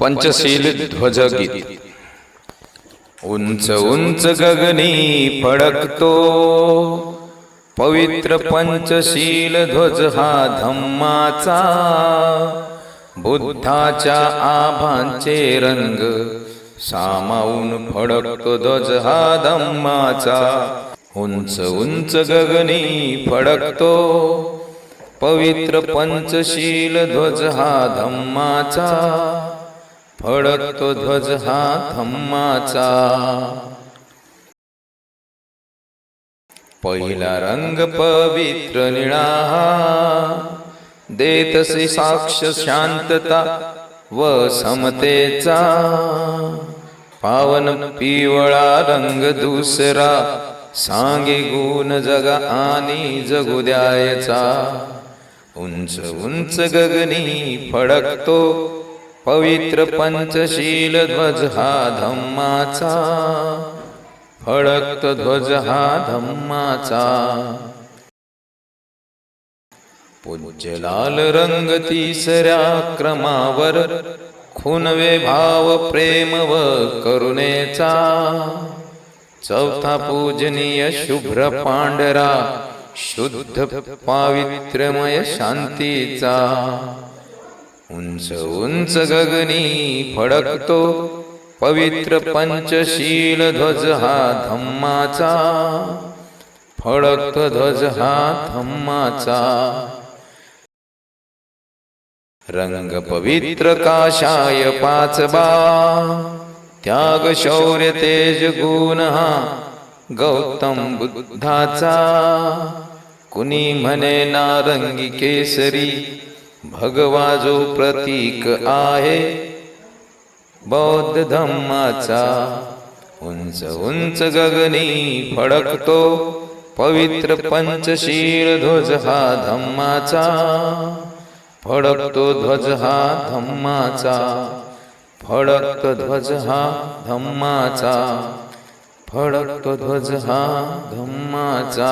पंचशील ध्वज गीत उंच उंच गगनी फडकतो. पवित्र पंचशील ध्वज हा धम्माचा बुद्धाच्या आभांचे रंग. सामावून फडकतो ध्वज हा धम्माचा. उंच उंच गगनी फडकतो. पवित्र पंचशील ध्वज हा धम्माचा. फडकतो ध्वज हा थम्माचा पहिला रंग पवित्र निळा. देतसे साक्ष शांतता व समतेचा. पावन पिवळा रंग दुसरा. सांगे गुण जगा आणि जगू द्यायचा. उंच उंच गगनी फडकतो. पवित्र पंचशील ध्वज हा धम्माचा. फडकतो ध्वज हा धम्माचा. पूज्य लाल रंग तिसऱ्या क्रमावर खुनवे भाव प्रेम व करुणेचा. चौथा पूजनीय शुभ्र पांढरा शुद्ध पावित्र्यमय शांतीचा. उंच उंच गगनी फडकतो पवित्र पंचशील ध्वज हा धम्माचा. फडकतो ध्वज हा धम्माचा. रंग पवित्र काशाय पाचबा. त्याग शौर्य तेज गुण हा गौतम बुद्धाचा. कुणी म्हणे नारंगी केसरी भगवा जो प्रतीक आहे. बौद्ध धम्माचा उंच उंच गगनी फडकतो. पवित्र पंचशील ध्वज हा धम्माचा. फडकतो ध्वज हा धम्माचा. फडकतो ध्वज हा धम्माचा. फडकतो ध्वज हा धम्माचा.